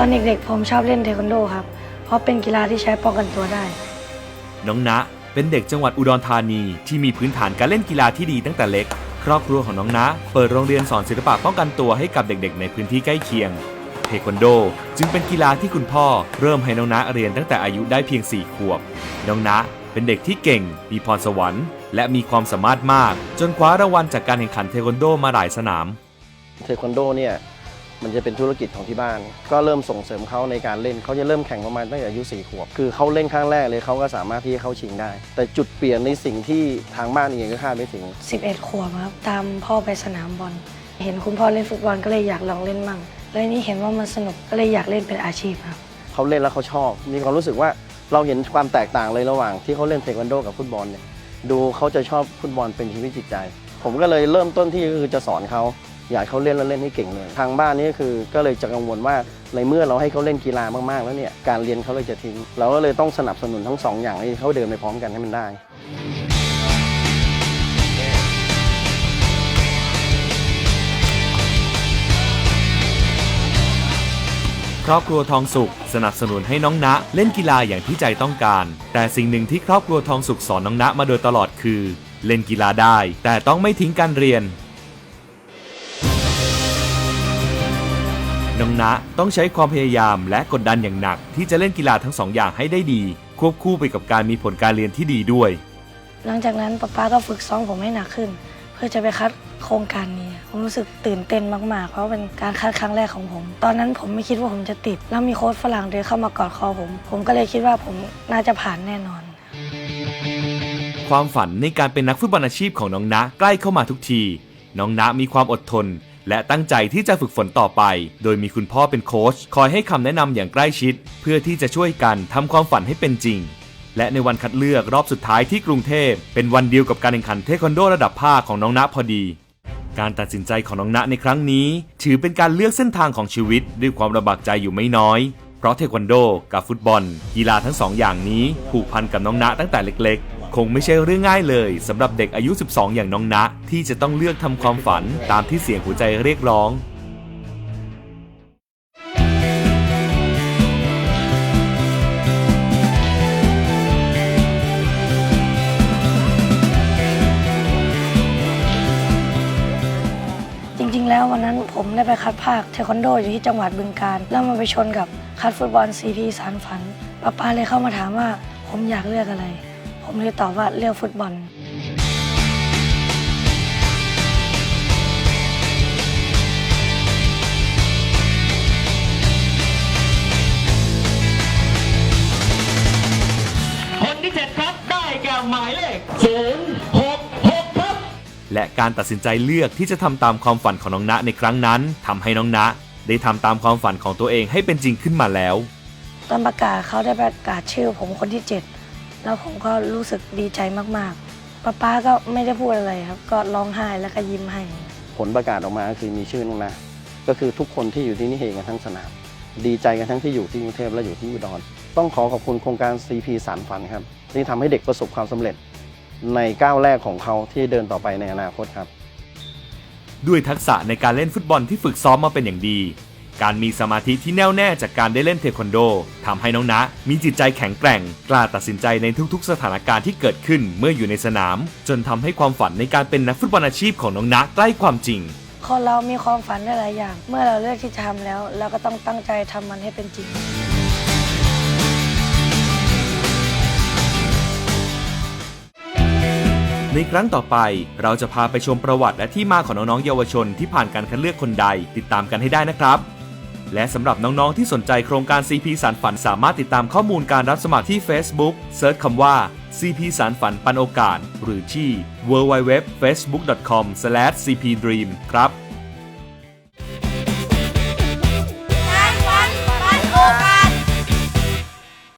ตอนเด็กๆผมชอบเล่นเทควันโดครับ เพราะเป็นกีฬาที่ใช้ป้องกันตัวได้ น้องณะเป็นเด็กจังหวัดอุดรธานีที่มีพื้นฐานการเล่นกีฬาที่ดีตั้งแต่เล็ก ครอบครัวของน้องณะเปิดโรงเรียนสอนศิลปะป้องกันตัวให้กับเด็กๆ ในพื้นที่ใกล้เคียง เทควันโด จึงเป็นกีฬาที่คุณพ่อ เริ่มให้น้องณะเรียนตั้งแต่อายุได้เพียง 4 ขวบ น้องณะเป็นเด็กที่เก่ง มีพรสวรรค์ และมีความสามารถมาก จนคว้ารางวัลจากการแข่งขันเทควันโดมาหลายสนาม เทควันโดเนี่ย มันจะเป็นธุรกิจของที่บ้าน ก็เริ่มส่งเสริมเขาในการเล่นเขาจะเริ่มแข่งประมาณตั้งแต่อายุ4ขวบ คือเขาเล่นครั้งแรกเลยเขาก็สามารถที่จะเข้าชิงได้ แต่จุดเปลี่ยนในสิ่งที่ทางบ้านเองก็คาดไม่ถึง 11 ขวบครับตามพ่อไปสนามบอล เห็นคุณพ่อเล่นฟุตบอลก็เลยอยากลองเล่นมั่งแล้วนี่เห็นว่ามันสนุกก็เลยอยากเล่นเป็นอาชีพครับเขาเล่นแล้วเขาชอบ มีความรู้สึกว่าเราเห็นความแตกต่างเลยระหว่างที่เขาเล่นเทควันโดกับฟุตบอลเนี่ยดูเขาจะชอบฟุตบอลเป็นชีวิตจิตใจ ผมก็เลยเริ่มต้นที่คือจะสอนเขา อยากเขาเล่นแล้วเล่นให้เก่งเลย ทางบ้านนี่ก็คือก็เลยจะกังวลว่าในเมื่อเราให้เขาเล่นกีฬามากๆ แล้วเนี่ยการเรียนเขาเลยจะทิ้ง เราก็เลยต้องสนับสนุนทั้งสองอย่างให้เขาเดินไปพร้อมกันให้มันได้ครอบครัวทองสุข สนับสนุนให้น้องณะเล่นกีฬาอย่างที่ใจต้องการ แต่สิ่งหนึ่งที่ครอบครัวทองสุขสอนน้องณะมาโดยตลอดคือ เล่นกีฬาได้ แต่ต้องไม่ทิ้งการเรียน น้องณะต้องใช้ความพยายามและกดดันอย่างหนัก ที่จะเล่นกีฬาทั้งสองอย่างให้ได้ดี ควบคู่ไปกับการมีผลการเรียนที่ดีด้วย หลังจากนั้นป๊าป๊าก็ฝึกซ้อมผมให้หนักขึ้น เพื่อจะไปคัดโครงการนี้ผมรู้สึกตื่นเต้นมาก ๆ เพราะเป็นการคัดครั้งแรกของผม ตอนนั้นผมไม่คิดว่าผมจะติด แล้วมีโค้ชฝรั่งเดินเข้ามากอดคอผม ผมก็เลยคิดว่าผมน่าจะผ่านแน่นอน ความฝันในการเป็นนักฟุตบอลอาชีพของน้องณะใกล้เข้ามาทุกที น้องณะมีความอดทน และตั้งใจที่จะฝึกฝนต่อไป โดยมีคุณพ่อเป็นโค้ชคอยให้คำแนะนำอย่างใกล้ชิด เพื่อที่จะช่วยกันทำความฝันให้เป็นจริง และในวันคัดเลือกรอบสุดท้ายที่กรุงเทพ เป็นวันเดียวกับการแข่งขันเทควันโดระดับภาคของน้องณพอดี การตัดสินใจของน้องณในครั้งนี้ ถือเป็นการเลือกเส้นทางของชีวิต ด้วยความลำบากใจอยู่ไม่น้อยเพราะเทควันโด กับฟุตบอล กีฬาทั้งสองอย่างนี้ผูกพันกับน้องณตั้งแต่เล็กๆ คงไม่ใช่เรื่องง่ายเลยสำหรับเด็กอายุ 12 อย่างน้องณะที่จะต้องเลือกทำความฝันตามที่เสียงหัวใจเรียกร้องจริงๆ แล้ววันนั้นผมได้ไปคัดภาคเทควันโดอยู่ที่จังหวัดบึงกาฬแล้วมันไปชนกับคัดฟุตบอลซีพีสารฝันป้าป้าเลยเข้ามาถามว่าผมอยากเลือกอะไร ผมเลยตอบว่าเลือกฟุตบอล คนที่เจ็ดครับได้แก่หมายเลข0 6 6ครับ และการตัดสินใจเลือกที่จะทำตามความฝันของน้องณะในครั้งนั้นทำให้น้องณะได้ทำตามความฝันของตัวเองให้เป็นจริงขึ้นมาแล้ว ตอนประกาศเขาได้ประกาศชื่อผมคนที่7 แล้วผมก็รู้สึกดีใจมากๆป้าป้าก็ไม่ได้พูดอะไรครับ ก็ร้องไห้แล้วก็ยิ้มให้ ผลประกาศออกมาก็คือมีชื่อน้องนะก็คือทุกคนที่อยู่ที่นี่เฮกันทั้งสนาม ดีใจกันทั้งที่อยู่ที่กรุงเทพและอยู่ที่อุดรต้องขอขอบคุณโครงการ CP สารฝันครับ ที่ทำให้เด็กประสบความสำเร็จ ในก้าวแรกของเขาที่เดินต่อไปในอนาคตครับ ด้วยทักษะในการเล่นฟุตบอลที่ฝึกซ้อมมาเป็นอย่างดี การมีสมาธิที่แน่วแน่จากการได้เล่นเทควันโดทำให้น้องณะมีจิตใจแข็งแกร่ง กล้าตัดสินใจในทุกๆ สถานการณ์ที่เกิดขึ้นเมื่ออยู่ในสนาม จนทำให้ความฝันในการเป็นนักฟุตบอลอาชีพของน้องณะใกล้ความจริงคนเรามีความฝันได้หลายอย่าง เมื่อเราเลือกที่จะทำแล้ว เราก็ต้องตั้งใจทำมันให้เป็นจริง ในครั้งต่อไปเราจะพาไปชมประวัติและที่มาของน้องๆเยาวชนที่ผ่านการคัดเลือกคนใด ติดตามกันให้ได้นะครับ และสำหรับน้องๆที่สนใจโครงการ CP สารฝันสามารถติดตามข้อมูลการรับสมัครที่ Facebook เซิร์ชคำว่า CP สารฝันปันโอกาส หรือที่ www.facebook.com/cpdream ครับ